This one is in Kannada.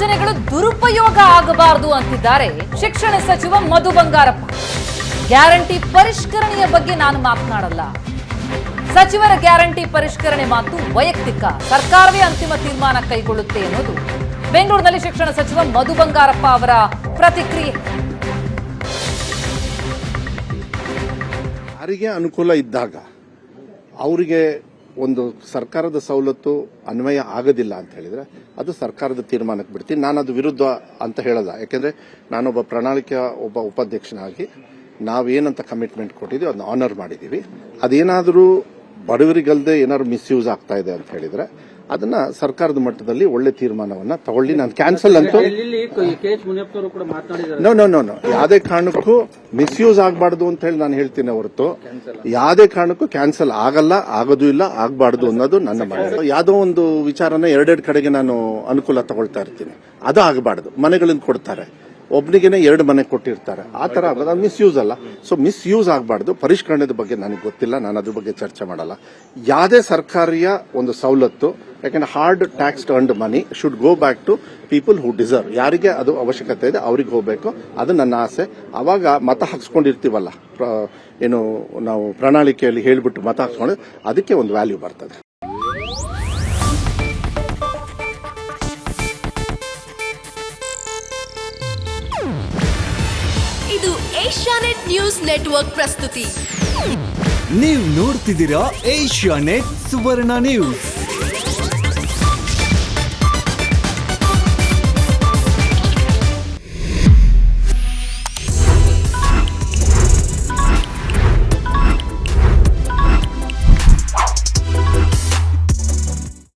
ಯೋಜನೆಗಳು ದುರುಪಯೋಗ ಆಗಬಾರದು ಅಂತಿದ್ದಾರೆ ಶಿಕ್ಷಣ ಸಚಿವ ಮಧು ಬಂಗಾರಪ್ಪ. ಗ್ಯಾರಂಟಿ ಪರಿಷ್ಕರಣೆಯ ಬಗ್ಗೆ ನಾನು ಮಾತನಾಡಲ್ಲ. ಸಚಿವರ ಗ್ಯಾರಂಟಿ ಪರಿಷ್ಕರಣೆ ಮಾತು ವೈಯಕ್ತಿಕ. ಸರ್ಕಾರವೇ ಅಂತಿಮ ತೀರ್ಮಾನ ಕೈಗೊಳ್ಳುತ್ತೆ ಅನ್ನೋದು ಬೆಂಗಳೂರಿನಲ್ಲಿ ಶಿಕ್ಷಣ ಸಚಿವ ಮಧು ಬಂಗಾರಪ್ಪ ಅವರ ಪ್ರತಿಕ್ರಿಯೆ. ಯಾರಿಗೆ ಅನುಕೂಲ ಇದ್ದಾಗ, ಅವರಿಗೆ ಒಂದು ಸರ್ಕಾರದ ಸವಲತ್ತು ಅನ್ವಯ ಆಗೋದಿಲ್ಲ ಅಂತ ಹೇಳಿದ್ರೆ ಅದು ಸರ್ಕಾರದ ತೀರ್ಮಾನಕ್ಕೆ ಬಿಡ್ತೀನಿ. ನಾನು ಅದು ವಿರುದ್ಧ ಅಂತ ಹೇಳಲ್ಲ. ಯಾಕೆಂದರೆ ನಾನೊಬ್ಬ ಪ್ರಣಾಳಿಕೆಯ ಒಬ್ಬ ಉಪಾಧ್ಯಕ್ಷನಾಗಿ ನಾವೇನಂತ ಕಮಿಟ್ಮೆಂಟ್ ಕೊಟ್ಟಿದ್ದೀವಿ ಅದನ್ನ ಆನರ್ ಮಾಡಿದ್ದೀವಿ. ಅದೇನಾದರೂ ಬಡವರಿಗಲ್ಲದೆ ಏನಾದ್ರು ಮಿಸ್ಯೂಸ್ ಆಗ್ತಾ ಇದೆ ಅಂತ ಹೇಳಿದ್ರೆ ಅದನ್ನ ಸರ್ಕಾರದ ಮಟ್ಟದಲ್ಲಿ ಒಳ್ಳೆ ತೀರ್ಮಾನವನ್ನ ತಗೊಳ್ಳಿ. ನಾನು ಕ್ಯಾನ್ಸಲ್ ಅಂತೂ ನೋ ನೋ ನೋ ನೋ ಯಾವುದೇ ಕಾರಣಕ್ಕೂ ಮಿಸ್ಯೂಸ್ ಆಗಬಾರ್ದು ಅಂತ ಹೇಳಿ ನಾನು ಹೇಳ್ತೀನಿ ಹೊರತು. ಯಾವುದೇ ಕಾರಣಕ್ಕೂ ಕ್ಯಾನ್ಸಲ್ ಆಗಲ್ಲ ಆಗೋದು ಇಲ್ಲ ಆಗಬಾರ್ದು ಅನ್ನೋದು ನನ್ನ ಮನೆ ಯಾವುದೋ ಒಂದು ವಿಚಾರನ ಎರಡೆರಡು ಕಡೆಗೆ ನಾನು ಅನುಕೂಲ ತಗೊಳ್ತಾ ಇರ್ತೀನಿ. ಅದು ಆಗಬಾರ್ದು. ಮನೆಗಳಿಂದ ಕೊಡ್ತಾರೆ. ಒಬ್ನಿಗೆನೆ ಎರಡು ಮನೆ ಕೊಟ್ಟಿರ್ತಾರೆ. ಆ ತರ ಆಗೋದು ಅದು ಮಿಸ್ಯೂಸ್ ಅಲ್ಲ. ಸೊ ಮಿಸ್ಯೂಸ್ ಆಗಬಾರ್ದು. ಪರಿಷ್ಕರಣೆದ ಬಗ್ಗೆ ನನಗೆ ಗೊತ್ತಿಲ್ಲ. ನಾನು ಅದ್ರ ಬಗ್ಗೆ ಚರ್ಚೆ ಮಾಡಲ್ಲ. ಯಾವುದೇ ಸರ್ಕಾರಿಯ ಒಂದು ಸವಲತ್ತು ಯಾಕಂದ್ರೆ hard tax turned money should go back to people who deserve ಯಾರಿಗೆ ಅದು ಅವಶ್ಯಕತೆ ಇದೆ ಅವ್ರಿಗೆ ಹೋಗಬೇಕು. ಅದು ನನ್ನ ಆಸೆ. ಅವಾಗ ಮತ ಹಾಕ್ಸ್ಕೊಂಡಿರ್ತೀವಲ್ಲ ಏನು ನಾವು ಪ್ರಣಾಳಿಕೆಯಲ್ಲಿ ಹೇಳ್ಬಿಟ್ಟು ಮತ ಹಾಕ್ಸ್ಕೊಂಡು ಅದಕ್ಕೆ ಒಂದು ವ್ಯಾಲ್ಯೂ ಬರ್ತದೆ. ಇದು ಏಷ್ಯಾನೆಟ್ ನ್ಯೂಸ್ ನೆಟ್ವರ್ಕ್ ಪ್ರಸ್ತುತಿ. ನೀವು ನೋಡ್ತಿದ್ದೀರಾ ಏಷ್ಯಾ ನೆಟ್ ಸುವರ್ಣ ನ್ಯೂಸ್.